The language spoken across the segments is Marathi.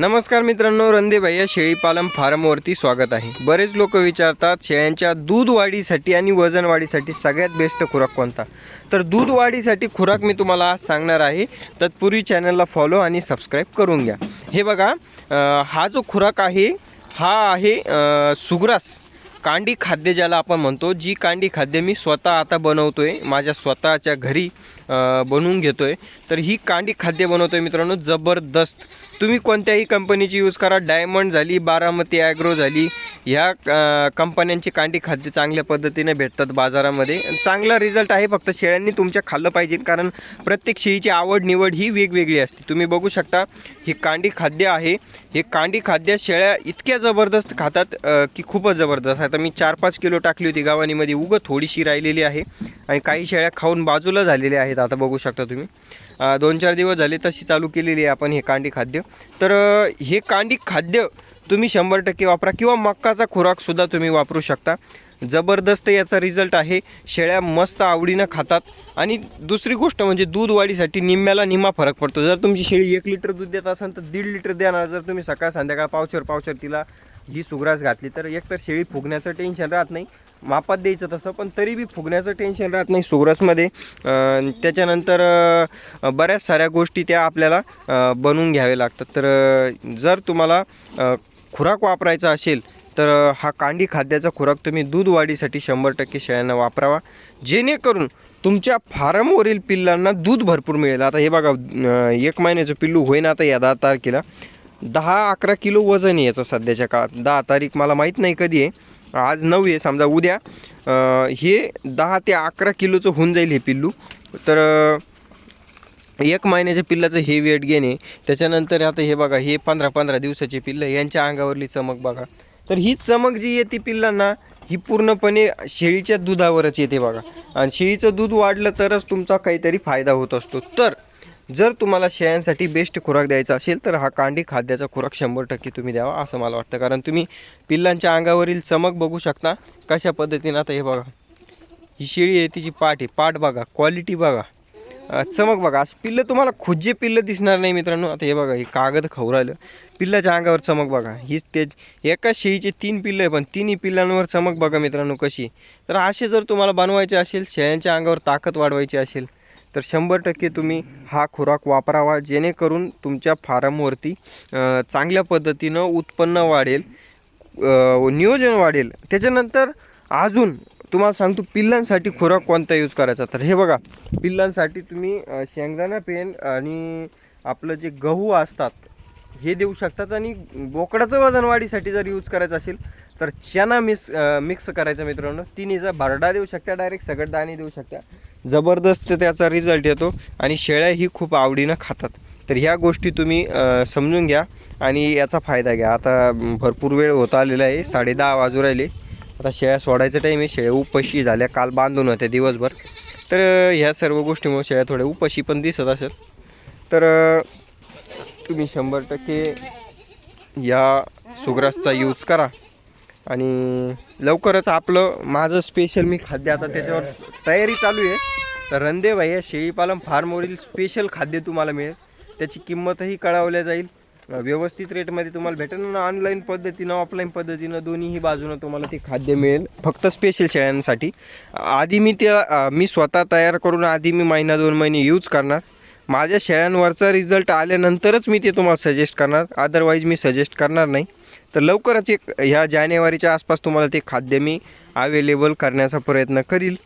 नमस्कार मित्रांनो रणदेभाई या शेळीपालन फार्मवरती स्वागत आहे. बरेच लोक विचारतात शेळ्यांच्या दूध वाढीसाठी आणि वजन वाढीसाठी सगळ्यात बेस्ट खुराक कोणता? तर दूध वाढीसाठी खुराक मी तुम्हाला आज सांगणार आहे. तत्पूर्वी चॅनलला फॉलो आणि सबस्क्राईब करून घ्या. हे बघा हा जो खुराक आहे हा आहे सुग्रास. कांडी खाद्य ज्याला आपण म्हणतो जी कांडी खाद्य मी स्वतः आता बनवतो आहे माझ्या स्वतःच्या घरी बनवून घेतो आहे तर ही कांडी खाद्य बनवतो आहे मित्रांनो जबरदस्त. तुम्ही कोणत्याही कंपनीची यूज करा डायमंड झाली बारामती ॲग्रो झाली ह्या कंपन्यांची कांडी खाद्य चांगल्या पद्धतीने भेटतात बाजारामध्ये. चांगला रिझल्ट आहे फक्त शेळ्यांनी तुमच्या खाल्लं पाहिजे कारण प्रत्येक शेळीची आवड निवड ही वेगवेगळी असते. तुम्ही बघू शकता ही कांडी खाद्य आहे. हे कांडी खाद्य शेळ्या इतक्या जबरदस्त खातात की खूपच जबरदस्त. आता मी चार पाच किलो टाकली होती गावानीमध्ये. उगं थोडीशी राहिलेली आहे. आणि काही शेळ्या खाऊन बाजूला झालेल्या आहेत आता बघू शकता तुम्ही. दोन चार दिवस झाले तशी चालू केलेली आहे आपण हे कांडी खाद्य. तर हे कांडी खाद्य तुम्ही शंभर टक्के वापरा किंवा मक्काचा खुराकसुद्धा तुम्ही वापरू शकता. जबरदस्त याचा रिझल्ट आहे. शेळ्या मस्त आवडीनं खातात. आणि दुसरी गोष्ट म्हणजे दूध वाढीसाठी निम्म्याला निम्मा फरक पडतो. जर तुमची शेळी एक लिटर दूध देत असेल तर दीड लिटर देणार. जर तुम्ही सकाळ संध्याकाळ पावचर पावचर तिला ही सुग्रास घातली तर एकतर शेळी फुगण्याचं टेन्शन राहत नाही. मापात द्यायचं तसं पण तरी बी फुगण्याचं टेन्शन राहत नाही सुग्रासमध्ये. त्याच्यानंतर बऱ्याच साऱ्या गोष्टी त्या आपल्याला बनवून घ्याव्या लागतात. तर जर तुम्हाला खुराक वापरायचा असेल तर हा कांडी खाद्याचा खुराक तुम्ही दूध वाढीसाठी शंभर टक्के शेळ्यांना वापरावा. जेणेकरून तुमच्या फार्मवरील पिल्लांना दूध भरपूर मिळेल. आता हे बघा एक महिन्याचं पिल्लू होईन आता या दहा तारखेला. दहा अकरा किलो वजन आहे याचं सध्याच्या काळात. दहा तारीख मला माहीत नाही कधी आहे. आज नऊ आहे समजा उद्या. हे दहा ते अकरा किलोचं होऊन जाईल हे पिल्लू. तर एक महिन्याच्या पिल्लाचं हे वेट गेन आहे. त्याच्यानंतर आता हे बघा हे पंधरा पंधरा दिवसाचे पिल्लं यांच्या अंगावरली चमक बघा. तर ही चमक जी येते पिल्लांना ही पूर्णपणे शेळीच्या दुधावरच येते बघा. आणि शेळीचं दूध वाढलं तरच तुमचा काहीतरी फायदा होत असतो. तर जर तुम्हाला शेळ्यांसाठी बेस्ट खुराक द्यायचा असेल तर हा कांडी खाद्याचा खुराक शंभर टक्के तुम्ही द्यावा असं मला वाटतं. कारण तुम्ही पिल्लांच्या अंगावरील चमक बघू शकता. कशा पद्धतीनं आता हे बघा. ही शेळी आहे तिची पाठ आहे. पाठ बघा. क्वालिटी बघा. चमक बघा. असं पिल्लं तुम्हाला खुज्जे पिल्लं दिसणार नाही मित्रांनो. आता हे बघा हे कागद खाऊ राहिलं पिल्लाच्या अंगावर चमक बघा. हीच तेच एका शेळीचे तीन पिल्लं आहे पण तिन्ही पिल्लांवर चमक बघा मित्रांनो कशी. तर असे जर तुम्हाला बनवायचे असेल शेळ्यांच्या अंगावर ताकद वाढवायची असेल तर शंभर टक्के तुम्ही हा खुराक वापरावा जेणेकरून तुमच्या फार्मवरती चांगल्या पद्धतीनं उत्पन्न वाढेल नियोजन वाढेल. त्याच्यानंतर अजून तुम्हाला सांगतो पिल्लांसाठी खुराक कोणता यूज करायचा? तर हे बघा पिल्लांसाठी तुम्ही शेंगदाणा पेन आणि आपलं जे गहू असतात हे देऊ शकतात आणि बोकडाचं वजन वाढीसाठी जर यूज करायचं असेल तर चना मिस मिक्स करायचा मित्रांनो. तिन्हीचा भरडा देऊ शकता डायरेक्ट सगळं दाणे देऊ शकता. जबरदस्त त्याचा रिझल्ट येतो आणि शेळ्याही खूप आवडीनं खातात. तर ह्या गोष्टी तुम्ही समजून घ्या आणि याचा फायदा घ्या. आता भरपूर वेळ होत आलेला आहे साडे दहा वाजू राहिले. आता शेळ्या सोडायचं टाईम आहे शेळ्या उपाशी झाल्या काल बांधून होत्या दिवसभर. तर ह्या सर्व गोष्टीमुळे शेळ्या थोड्या उपाशी पण दिसत असेल. तर तुम्ही शंभर टक्के या सुग्रासचा यूज करा. आणि लवकरच आपलं माझं स्पेशल मी खाद्य आता त्याच्यावर तयारी चालू आहे. तर रणदेव या शेळीपालन फार्मवरील स्पेशल खाद्य तुम्हाला मिळेल. त्याची किंमतही कळवल्या जाईल. व्यवस्थित रेटमध्ये तुम्हाला भेटेल. ना ऑनलाईन पद्धतीनं ऑफलाईन पद्धतीनं दोन्हीही बाजूनं तुम्हाला ते खाद्य मिळेल. फक्त स्पेशल शेळ्यांसाठी. आधी मी त्या मी स्वतः तयार करून आधी मी महिना दोन महिने यूज करणार. माझ्या शेळ्यांवरचा रिझल्ट आल्यानंतरच मी ते तुम्हाला सजेस्ट करणार. अदरवाईज मी सजेस्ट करणार नाही. तर लवकरच एक ह्या जानेवारीच्या आसपास तुम्हाला ते खाद्य मी अवेलेबल करण्याचा प्रयत्न करील.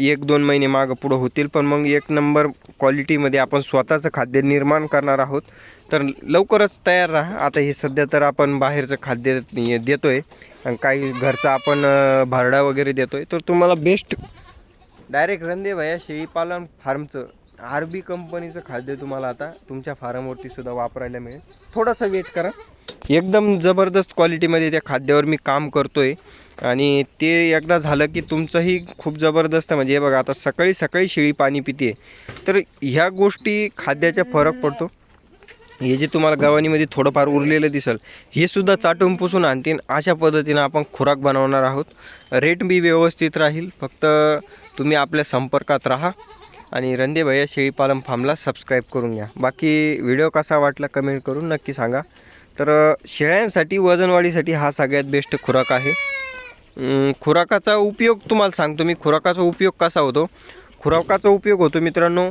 एक दोन महिने मागं पुढं होतील पण मग एक नंबर क्वालिटीमध्ये आपण स्वतःचं खाद्य निर्माण करणार आहोत. तर लवकरच तयार राहा. आता हे सध्या तर आपण बाहेरचं खाद्य देतो आहे आणि काही घरचं आपण भारडा वगैरे देतो आहे तर तुम्हाला बेस्ट डायरेक्ट रंदे या शेळीपालन फार्मचं आर बी कंपनीचं खाद्य तुम्हाला आता तुमच्या फार्मवरती सुद्धा वापरायला मिळेल. थोडासा वेट करा. एकदम जबरदस्त क्वालिटीमध्ये त्या खाद्यावर मी काम करतोय. आणि ते एकदा झालं की तुमचंही खूप जबरदस्त म्हणजे हे बघा आता सकाळी सकाळी शेळी पाणी पिते. तर ह्या गोष्टी खाद्याचा फरक पडतो. हे जे तुम्हाला गव्हाणीमध्ये थोडंफार उरलेलं दिसेल हे सुद्धा चाटून पुसून आणतील अशा पद्धतीनं आपण खुराक बनवणार आहोत. रेट बी व्यवस्थित राहील. फक्त तुम्ही आपल्या संपर्कात राहा आणि रंदे भैया शेळीपालन फार्मला सबस्क्राईब करून घ्या. बाकी व्हिडिओ कसा वाटला कमेंट करून नक्की सांगा. तर शेळ्यांसाठी वजनवाढीसाठी हा सगळ्यात बेस्ट खुराक आहे. खुराकाचा उपयोग तुम्हाला सांगतो मी. खुराकाचा उपयोग कसा होतो? खुराकाचा उपयोग होतो मित्रांनो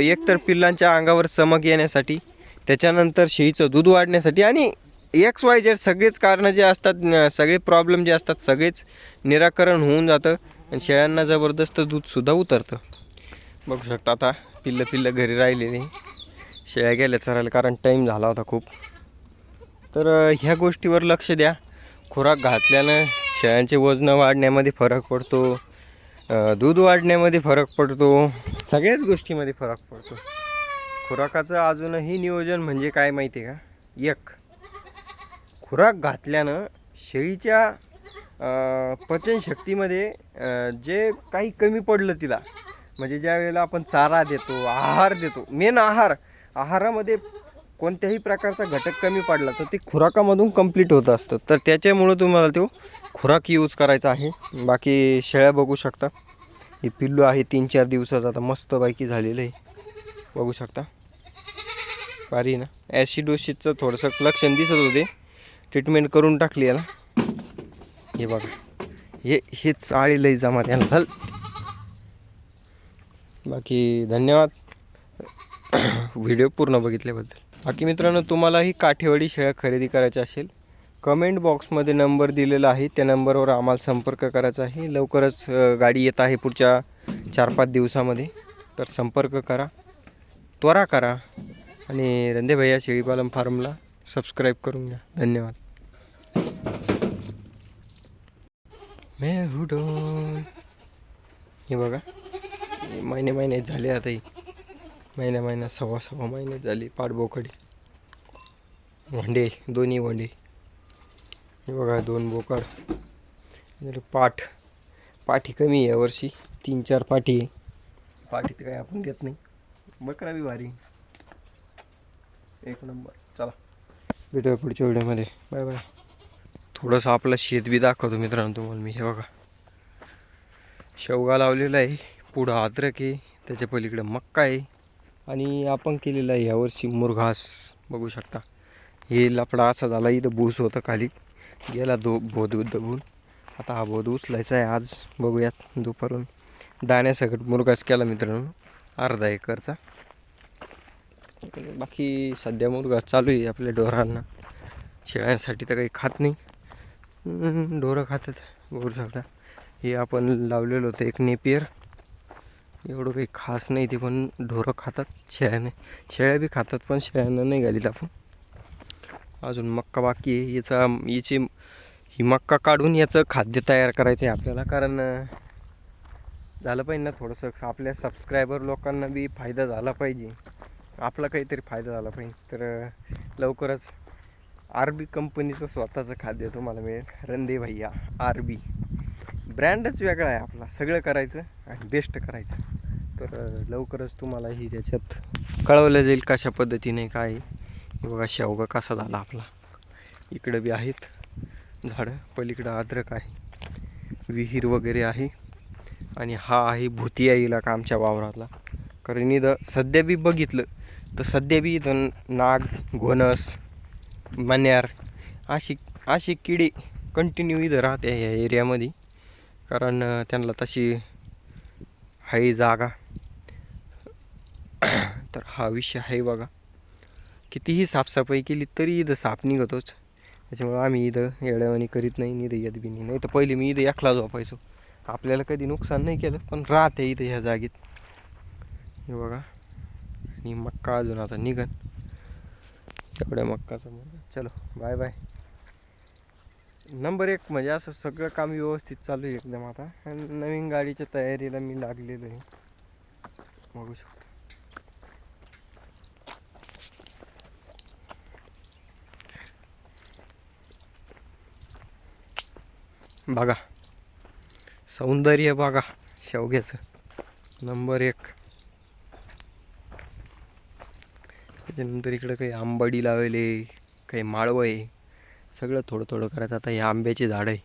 एकतर पिल्लांच्या अंगावर चमक येण्यासाठी त्याच्यानंतर शेळीचं दूध वाढण्यासाठी आणि एक्स वाय जेड सगळेच कारणं जे असतात सगळे प्रॉब्लेम जे असतात सगळेच निराकरण होऊन जातं. आणि शेळ्यांना जबरदस्त दूधसुद्धा उतरतं. बघू शकता आता पिल्लं पिल्लं घरी राहिलेली. शेळ्या गेल्या चरायला कारण टाईम झाला होता खूप. तर ह्या गोष्टीवर लक्ष द्या. खुराक घातल्यानं शेळ्यांचे वजन वाढण्यामध्ये फरक पडतो. दूध वाढण्यामध्ये फरक पडतो. सगळ्याच गोष्टीमध्ये फरक पडतो. खुराकाचं अजूनही नियोजन म्हणजे काय माहिती आहे का? एक खुराक घातल्यानं शेळीच्या पचनशक्तीमध्ये जे काही कमी पडलं तिला म्हणजे ज्या वेळेला आपण चारा देतो आहार देतो मेन आहार आहारामध्ये कोणत्याही प्रकारचा घटक कमी पडला तर ते खुराकामधून कंप्लीट होत असतं. तर त्याच्यामुळं तुम्हाला तो खुराक यूज करायचा आहे. बाकी शेळ्या बघू शकता. हे पिल्लू आहे तीन चार दिवसाचं आता मस्तपैकी झालेलं आहे. बघू शकता. पारी ना? ॲसिडोसिसचं थोडंसं लक्षण दिसत होते. ट्रीटमेंट करून टाकली याला. हे बघा. हे हेच आळी लई जमा त्यांना बाकी धन्यवाद. व्हिडिओ पूर्ण बघितल्याबद्दल. बाकी मित्रांनो तुम्हालाही काठेवाडी शेळ्या खरेदी करायच्या असेल कमेंट बॉक्समध्ये नंबर दिलेला आहे. त्या नंबरवर आम्हाला संपर्क करायचा आहे. लवकरच गाडी येत आहे पुढच्या चार पाच दिवसामध्ये. तर संपर्क करा त्वरा करा आणि रंदे भैया शेळीपालन फार्मला सबस्क्राईब करून घ्या. धन्यवाद. मेहुडोन हे बघा. महिने महिने झाले आता ही. महिन्या महिन्या सव्वा सव्वा महिने झाली पाठबोकडी वंडे दोन्ही वंडे. हे बघा दोन बोकड. पाठ. पाठी कमी आहे यावर्षी तीन चार पाठी आहे. पाठीत काय आपण घेत नाही. बकरा बी भारी. एक नंबर. चला. भेटूया पुढच्या व्हिडिओमध्ये. Bye bye. थोडंसं आपलं शेत बी दाखवतो मित्रांनो तुम्हाला मी. हे बघा. शेवगा लावलेला आहे. पुढं अद्रक आहे. त्याच्या पलीकडे मक्का आहे. आणि आपण केलेलं आहे यावर्षी मुरघास. बघू शकता. हे लफडा असा झाला इथं भूस होतं खाली. गेला दो बोध दबून. आता हा बोध उचलायचा आहे. आज बघूयात दुपारून. दाण्यासकट मुरघास केला मित्रांनो. अर्धा एकरचा. बाकी सध्या मुरघास चालू आहे आपल्या ढोरांना. शेळ्यांसाठी तर काही खात नाही. ढोरं खातात गोरसावटा हे आपण लावलेलं होतं एक नेपियर. एवढं काही खास नाही ते पण ढोरं खातात शेळ्याने. शेळ्या बी खातात पण शेळ्यांना नाही घालीत आपण. अजून मक्का बाकी आहे याचा याची ही मक्का काढून याचं खाद्य तयार करायचं आहे आपल्याला कारण झालं पाहिजे ना थोडंसं. आपल्या सबस्क्रायबर लोकांना बी फायदा झाला पाहिजे. आपला काहीतरी फायदा झाला पाहिजे. तर लवकरच आरबी कंपनीचं स्वतःचं खाद्य तुम्हाला मिळेल. रंदे भैया आरबी. ब्रँडच वेगळा आहे आपला. सगळं करायचं आणि बेस्ट करायचं. तर लवकरच लवकरच तुम्हालाही त्याच्यात कळवलं जाईल कशा पद्धतीने काय बघा शेवगा कसा झाला आपला. इकडं बी आहेत झाडं. पलीकडं अद्रक आहे. विहीर वगैरे आहे. आणि हा आहे भुतिया इलाका आमच्या वावरातला. कारण इथं सध्या बी बघितलं तर सध्या बी इथं नाग घोणस मन्यार. अशी अशी किडी कंटिन्यू इथं राहते ह्या एरियामध्ये कारण त्यांना तशी आहे जागा. तर हा विषय आहे बघा. कितीही साफसफाई केली तरी इथं साप निघतोच. त्याच्यामुळं आम्ही इथं येड्यावानी करीत नाही इथं येत बी नाही. नाही तर पहिले मी इथं एकला झोपायचो. आपल्याला कधी नुकसान नाही केलं पण राहते इथं ह्या जागेत. हे बघा. आणि मक्का अजून आता निघन. तेवढ्या मक्काचं मग चलो बाय बाय नंबर एक म्हणजे असं सगळं काम व्यवस्थित चालू आहे एकदम आता. आणि नवीन गाडीच्या तयारीला मी लागलेलो आहे. बघू शकतो. बघा. सौंदर्य बघा. शेवग्याचं. नंबर एक. त्याच्यानंतर इकडं काही आंबाडी लावले काही माळवं आहे. सगळं थोडं थोडं करायचं. आता हे आंब्याचे झाड आहे.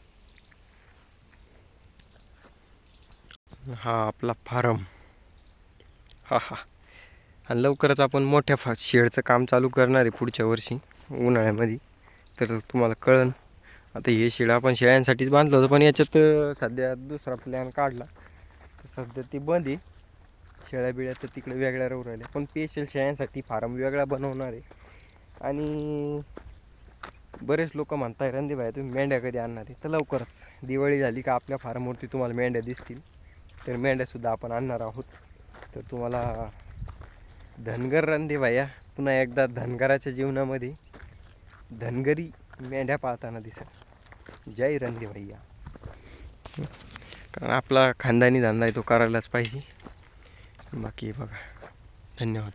हा आपला फार्म. हा हा. आणि लवकरच आपण मोठ्या फा शेडचं काम चालू करणार आहे पुढच्या वर्षी उन्हाळ्यामध्ये. तर तुम्हाला कळन. आता हे शेड आपण शेळ्यांसाठीच बांधलं होतं पण याच्यात सध्या दुसरा प्लॅन काढला. तर सध्या ती बंद आहे. शेळ्या बिळ्या तर तिकडे वेगळ्या राहू राहिल्या. पण स्पेशल शेळ्यांसाठी फार्म वेगळा बनवणार आहे. आणि बरेच लोक म्हणताय रणदीप भाई तुम्ही मेंढ्या कधी आणणार आहे? तर लवकरच. दिवाळी झाली का आपल्या फार्मवरती तुम्हाला मेंढ्या दिसतील. तर मेंढ्यासुद्धा आपण आणणार आहोत. तर तुम्हाला धनगर रणदीप भाया पुन्हा एकदा धनगराच्या जीवनामध्ये धनगरी मेंढ्या पाळताना दिसत जय रणदीप भैया कारण आपला खानदानी धंदा आहे तो करायलाच पाहिजे. बाकी बघा. धन्यवाद.